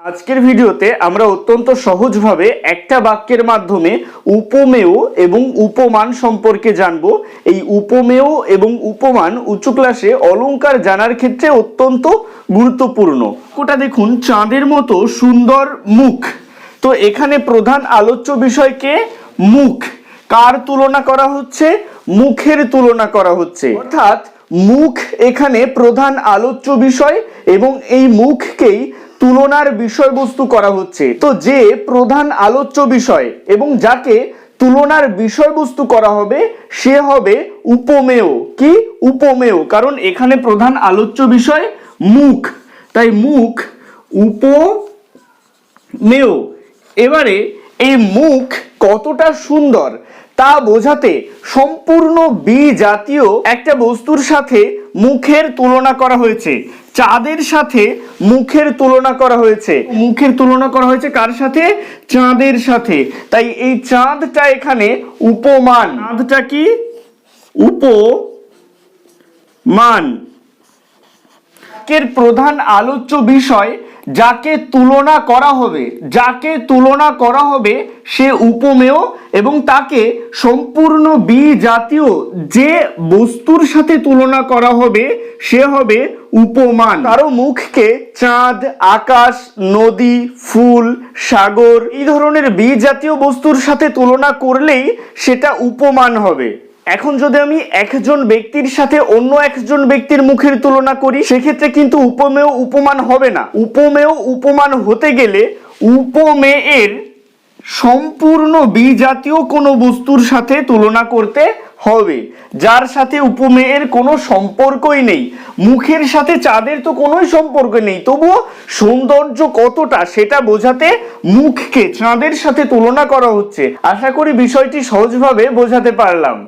আজকের ভিডিওতে আমরা অত্যন্ত সহজভাবে একটা বাক্যের মাধ্যমে উপমেয় এবং উপমান সম্পর্কে জানব। এই উপমেয় এবং উপমান উঁচু ক্লাসে অলঙ্কার জানার ক্ষেত্রে অত্যন্ত গুরুত্বপূর্ণ। ওটা দেখুন, চাঁদের মতো সুন্দর মুখ। তো এখানে প্রধান আলোচ্য বিষয়কে মুখ। কার তুলনা করা হচ্ছে? মুখের তুলনা করা হচ্ছে। অর্থাৎ মুখ এখানে প্রধান আলোচ্য বিষয় এবং এই মুখকেই তুলনার বিষয়বস্তু করা হচ্ছে। তো যে প্রধান আলোচ্য বিষয় এবং যাকে তুলনার বিষয়বস্তু করা হবে, সে হবে উপমেয়। কি? উপমেয়। কারণ এখানে প্রধান আলোচ্য বিষয় মুখ। তাই মুখ উপমেয়। এবারে এই মুখ কতটা সুন্দর তা বোঝাতে সম্পূর্ণ বি জাতীয় একটা বস্তুর সাথে মুখের তুলনা করা হয়েছে। চাঁদের সাথে মুখের তুলনা করা হয়েছে। মুখের তুলনা করা হয়েছে কার সাথে? চাঁদের সাথে। তাই এই চাঁদটা এখানে উপমান। চাঁদটা কি? উপমান। এর প্রধান আলোচ্য বিষয় যাকে তুলনা করা হবে, যাকে তুলনা করা হবে সে উপমেয় এবং তাকে সম্পূর্ণ বি জাতীয় যে বস্তুর সাথে তুলনা করা হবে, সে হবে উপমান। কারও মুখকে চাঁদ, আকাশ, নদী, ফুল, সাগর এই ধরনের বি জাতীয় বস্তুর সাথে তুলনা করলেই সেটা উপমান হবে। এখন যদি আমি একজন ব্যক্তির সাথে অন্য একজন ব্যক্তির মুখের তুলনা করি, সেক্ষেত্রে কিন্তু উপমেয় উপমান হবে না। উপমেয় উপমান হতে গেলে উপমেয়ের সম্পূর্ণ বিজাতীয় কোনো বস্তুর সাথে তুলনা করতে হবে। যার সাথে উপমেয়ের কোনো সম্পর্কই নেই। মুখের সাথে চাঁদের তো কোনোই সম্পর্ক নেই। তবুও সৌন্দর্য কতটা সেটা বোঝাতে মুখকে চাঁদের সাথে তুলনা করা হচ্ছে। আশা করি বিষয়টি সহজভাবে বোঝাতে পারলাম।